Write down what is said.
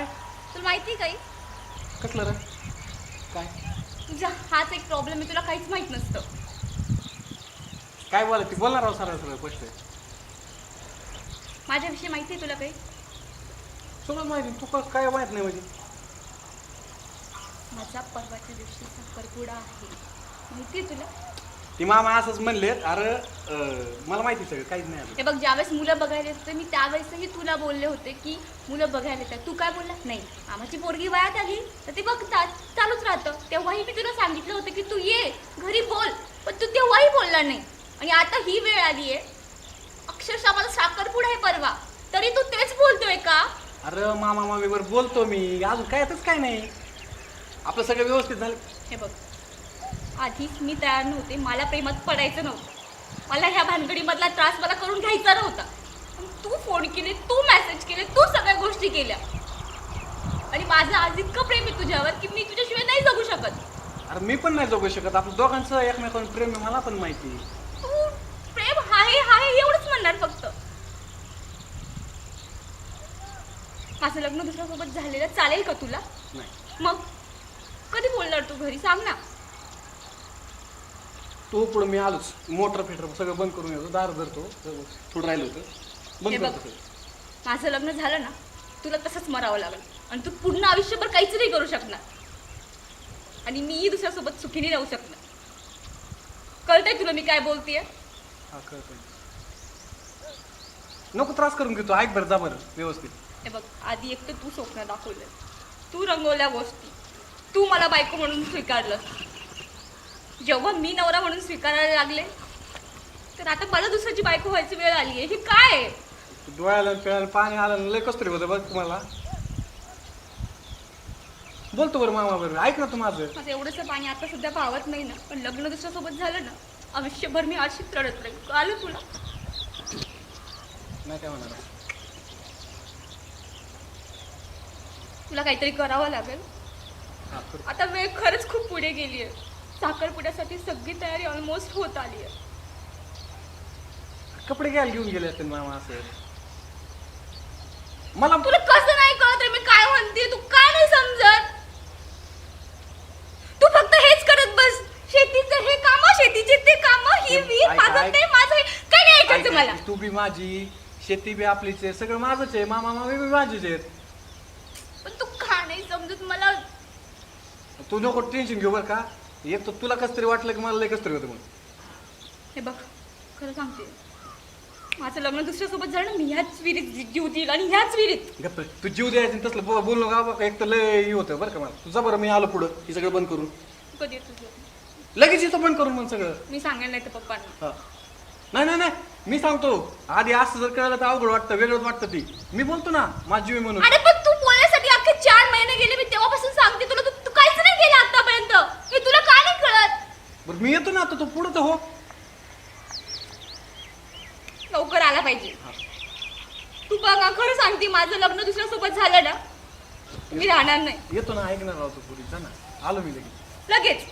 नाही काही? कसलं रे? काय? तुझा हाच एक प्रॉब्लेम आहे तुला काहीच माहीत नसतं. काय बोला ती बोलणार राव सरळ सरळ गोष्ट. माझ्याविषयी माहिती आहे तुला काही? सगळं माहिती तू का- काय माहीत नाही म्हणजे? माझा परवाच्या दिवशी साखरपुडा आहे. माहिती आहे तुला? ती मामा असंच म्हणले अरे अं, मला माहिती सगळं काहीच नाही हे बघ ज्यावेळेस मुलं बघायला येत होते मी त्यावेळेसही तुला बोलले होते की मुलं बघायला येतात. तू काय बोलला नाही. आमाची पोरगी वयात आली तर ते बघतात चालूच राहतं. तेव्हाही मी तुला सांगितलं होतं की तू ये घरी बोल पण तू तेव्हाही बोलला नाही. आणि आता ही वेळ आली आहे. अक्षरशः मला साखरपुडा आहे परवा. तरी तू तेच बोलतोय का? अरे मामा मामीवर बोलतो मी. अजून काय यातच काय नाही. आपलं सगळं व्यवस्थित झालं. हे बघ आधीच मी तयार नव्हते. मला प्रेमात पडायचं नव्हतं. मला ह्या भानगडीमधला त्रास मला करून घ्यायचा नव्हता. पण तू फोन केले तू मेसेज केले तू सगळ्या गोष्टी केल्या. आणि माझं आज इतकं प्रेम आहे तुझ्यावर की मी तुझ्याशिवाय नाही जगू शकत. अरे मी पण नाही जगू शकत. आपलं दोघांचं एकमेकांवर प्रेम आहे मला पण माहिती तू प्रेम आहे आहे एवढंच म्हणणार फक्त. माझं लग्न दुसऱ्यासोबत झालेलं चालेल का तुला? नाही. मग कधी बोलणार तू घरी? सांग ना. तू पुढं मी आलोच. मोटर फिटर सगळं बंद करून येतो दार धरतो. थोडं राहिलं होतं. हे बंद बघ. करतो सगळं. माझं लग्न झालं ना तुला तसंच मरावं लागेल. आणि तू पूर्ण आयुष्यभर काहीच नाही करू शकणार. आणि मीही दुसऱ्यासोबत सुखीने राहू शकणार. कळतंय तुला मी काय बोलतेय? हा नको त्रास करून घेतो. ऐक बरं जा बरं व्यवस्थित. हे बघ आधी एक तर तू स्वप्न दाखवलं तू रंगवल्या गोष्टी. तू मला बायको म्हणून स्वीकारलं जेव्हा मी नवरा म्हणून स्वीकारायला लागले तर आता मला दुसऱ्याची बायको व्हायची वेळ आली आहे. हे काय आहे? डोळ्याला पिळायला पाणी आलं आणि लय कसं तरी होतं बघ तुम्हाला. बोलतो बरं मामा बरं ऐक ना तू माझं. माझं एवढंसं पाणी आता सध्या पावत नाही ना पण लग्न दुसऱ्यासोबत झालं ना आयुष्यभर मी अशीच रडत राहील आलं तुला? नाही काय म्हणणार तुला काहीतरी करावं लागेल. हा कर. आता वेळ खरंच खूप पुढे गेली आहे. साखरपुड्यासाठी सगळी तयारी ऑलमोस्ट होत आली आहे. कपडे घ्यायला घेऊन गेले असतील मामा असं. मला तुला कसं नाही कळत रे मी काय म्हणते? तू काय नाही समजत? तू फक्त हेच करत बस. शेतीचं हे काम शेतीचे ते काम ही ऐक, माझं ऐक. ते माझं हे. काय नाही ऐक, ऐकायचं मला? तू बी माझी शेती बी आपलीच आहे सगळं माझंच आहे. मामा मामी बी माझेच आहेत. पण तू का नाही समजत? मला तू नको टेन्शन घेऊ बरं का. एक तर तुला कसं तरी वाटलं की मला लय कसं तरी होतं मग हे बघ खरं सांगते. माझं लग्न दुसऱ्यासोबत झालं ना मी ह्याच विहिरीत जी- जीव देईल आणि ह्याच विहिरीत. गप्प रे. तू जीव द्यायचं आणि तसलं बो- बोललो का बघ, एक तर लय हे होतं बरं का मला. तुझा बरं मी आलो पुढं. हे सगळं बंद करून. कधी येत तुझं लगेच इथं बंद करून मग सगळं. मी सांगेल नाही तर पप्पांना. हा. नाही नाही नाही. मी सांगतो. आधी असं जर कळलं तर अवघड वाटतं वेगळंच वाटतं ती. मी बोलतो ना माझी जीव आहे म्हणून. अरे पण तू बोलण्यासाठी अख्खे चार महिने गेले मी तेव्हापासून सांगते तुला तू तू काहीच नाही केलं आतापर्यंत हे तुला का नाही कळत बरं मी येतो ना आता तू पुढं तर हो. लवकर आला पाहिजे. तू बघा खरं सांगते माझं लग्न दुसऱ्यासोबत झालं ना मी राहणार नाही. येतो ना ऐकणार राहतो पुढे जा ना. आलो मी लगेच. लगेच.